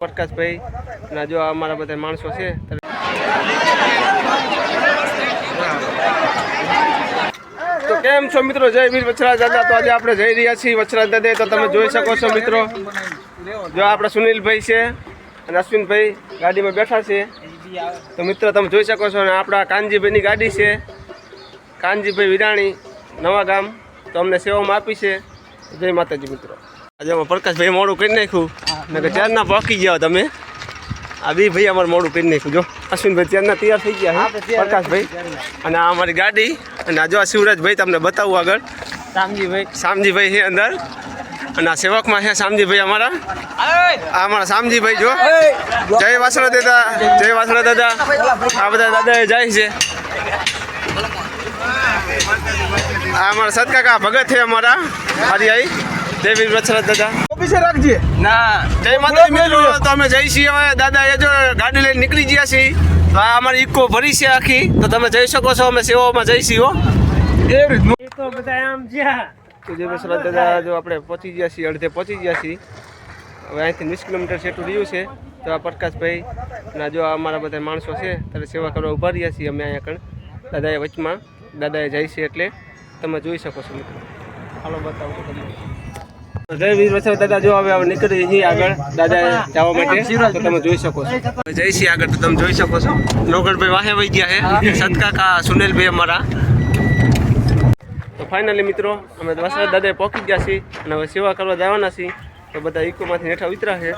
પ્રકાશભાઈ અને જો અમારા બધા માણસો છે તો કેમ છો મિત્રો? જય વીર વછરા દાદા. તો આજે આપણે જઈ રહ્યા છીએ વછરા દાદા તો તમે જોઈ શકો છો મિત્રો. જો આપણા સુનિલભાઈ છે અને અશ્વિનભાઈ ગાડીમાં બેઠા છે. તો મિત્રો, તમે જોઈ શકો છો અને આપણા કાનજીભાઈની ગાડી છે. કાનજીભાઈ વિરાણી, નવા ગામ. તો અમને સેવામાં આપી છે. જય માતાજી મિત્રો. આજે અમે પ્રકાશભાઈ મોડું કરી નાખ્યું. ને ચારના પહોંચી ગયા તમે. આ બી ભાઈ અમારે મોડું કરી નાખ્યું જો. અશ્વિનભાઈ ચારના તૈયાર થઈ ગયા પ્રકાશભાઈ. અને આ અમારી ગાડી અને આ જો આ શિવરાજભાઈ તમને બતાવું આગળ. શામજીભાઈ. શામજીભાઈ છે અંદર. અને આ સેવકમાં છે શામજીભાઈ અમારા. આ અમારા શામજીભાઈ જો. જય વાસણા દાદા જય વાસણા દાદા. આ બધા દાદા જાય છે. આ અમારા સતકાકા ભગત છે અમારા હરિયાઈ. જય વીર વત્સરાજ દાદા. ઓફિસે રાખજે. ના જય માતાજી મિત્રો તો અમે જઈ છીએ હવે દાદા એ જો ગાડી લઈને નીકળી ગયા છીએ તો આ અમારી ઇકો ભરી છે આખી. તો તમે જઈ શકો છો અમે સેવામાં જઈ છીએ હો. એ રીતનું. તો બધા આમ જ્યાં. તો જય વત્સરાજ દાદા જો આપણે પહોંચી ગયા છીએ અડધે પહોંચી ગયા છીએ. હવે અહીંથી વીસ કિલોમીટર જેટલું રહ્યું છે. તો આ પ્રકાશભાઈ ના જો આ અમારા બધા માણસો છે ત્યારે સેવા કરવા ઊભા રહ્યા છીએ અમે અહીંયા આગળ. દાદાએ વચમાં દાદાએ જાય છે એટલે તમે જોઈ શકો છો મિત્રો. હાલો બતાવો તમને. જય વીર વત્સરાજ દાદા જો હવે હવે નીકળી છીએ આગળ દાદાએ જવા માટે તો તમે જોઈ શકો છો. હવે જઈ છીએ આગળ તો તમે જોઈ શકો છો. નોગણભાઈ વાહે વહી ગયા છે. સતકાકા સુનિલભાઈ અમારા. તો ફાઇનલી મિત્રો અમે વસરાજ દાદાએ પહોંચી ગયા છીએ અને હવે સેવા કરવા જવાના છીએ. તો બધા ઇકોમાંથી હેઠા ઉતરા છે.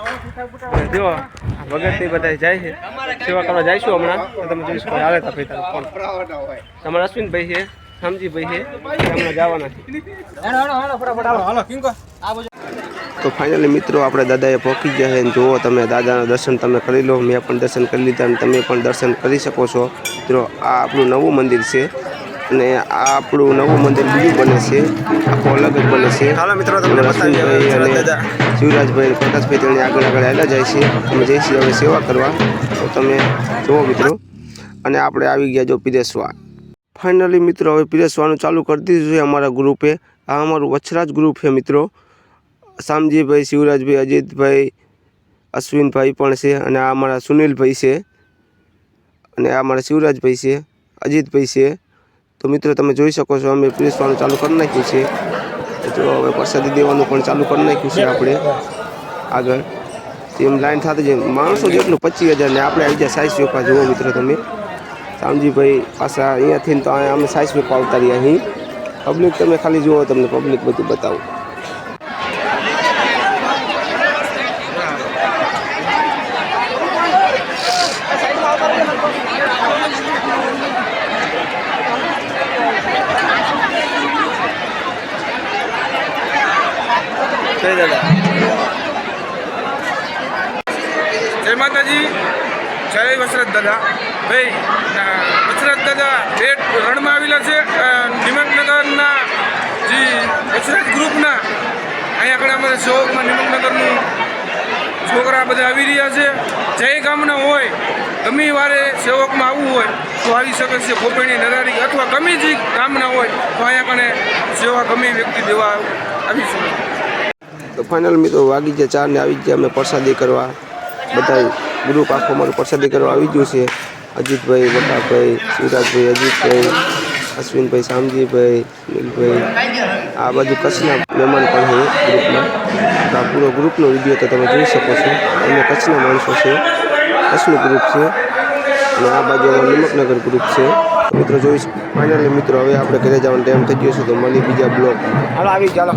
અને જો આ ભગતની બધા જાય છે. સેવા કરવા જઈશું હમણાં. તો તમે જોઈ શકો આવે તા ભાઈ તારો ફોન તમારા અશ્વિનભાઈ છે. શામજીભાઈ છે હમણાં જવાના છે. તો ફાઇનલી મિત્રો આપણે દાદાએ પહોંચી ગયા છે અને જુઓ તમે દાદાના દર્શન તમે કરી લો મેં પણ દર્શન કરી લીધા અને તમે પણ દર્શન કરી શકો છો. મિત્રો આ આપણું નવું મંદિર છે અને આ આપણું નવું મંદિર બીજું બને છે આખું અલગ જ બને છે. હાલો મિત્રો તમને બતાવી અને શિવરાજભાઈ પ્રકાશભાઈ તેની આગળ આગળ આવેલા જાય છે. અમે જઈશું હવે સેવા કરવા. તો તમે જુઓ મિત્રો. અને આપણે આવી ગયા જો પીરેસવા ફાઇનલી મિત્રો, હવે પીરસવાનું ચાલુ કરી દીધું છે અમારા ગ્રુપે. આ અમારું વછરાજ ગ્રુપ છે, મિત્રો. શામજીભાઈ, શિવરાજભાઈ, અજીતભાઈ, અશ્વિનભાઈ પણ છે અને આ અમારા સુનિલભાઈ છે અને આ અમારા શિવરાજભાઈ છે, અજીતભાઈ છે. તો મિત્રો, તમે જોઈ શકો છો, અમે પીરસવાનું ચાલુ કરી નાખ્યું છે. તો હવે પ્રસાદી દેવાનું પણ ચાલુ કરી નાખ્યું છે આપણે. આગળ. તેમ લાઈન થતી જાય, માણસો જેટલું પચીસ હજાર ને આપણે આવી જાય સાઈઝ ચોખા જુઓ મિત્રો તમે. શામજીભાઈ પાછા અહીંયાથી તો અહીંયા અમે સાઈસમી રહ્યા અહીં. પબ્લિક તમે ખાલી જુઓ, તમને પબ્લિક બધું બતાવું. જય માતાજી. જય વસરત દાદા. ભાઈ વસરત દાદા બે રણમાં આવેલા છે નિમકનગરના જે વસરત ગ્રુપના. અહીંયા આગળ અમારે શોકમાં નિમકનગરનું છોકરા બધા આવી રહ્યા છે. જય ગામના હોય, ગમે વારે સેવકમાં આવવું હોય, તો આવી શકે છે. ગોપીણી નરારી અથવા ગમે જે ગામના હોય, તો અહીંયા કણે સેવા ગમે વ્યક્તિ દેવા આવી શકે. તો ફાઇનલ મિત્રો, વાગી ગયા ચાર ને આવી ગયા. અમે પ્રસાદી કરવા. બધા ગ્રુપ આખો અમારું પ્રસાદી કરવા આવી ગયું છે. અજીતભાઈ બટાભાઈ શિવરાજભાઈ, અજીતભાઈ, અશ્વિનભાઈ, શામજીભાઈ, નીલભાઈ, આ બાજુ કચ્છના મહેમાન પણ છે ગ્રુપમાં. આ પૂરો ગ્રુપનો વીડિયો તો તમે જોઈ શકો છો. અમે કચ્છના માણસો છે કચ્છનું ગ્રુપ છે. અને આ બાજુ અમારું નિમકનગર ગ્રુપ છે. મિત્રો જોઈશ ફાઇનલી મિત્રો, હવે આપણે ઘરે જવાનો ટાઈમ થઈ ગયો છે, તો મળી બીજા હાલો, આવી ચાલો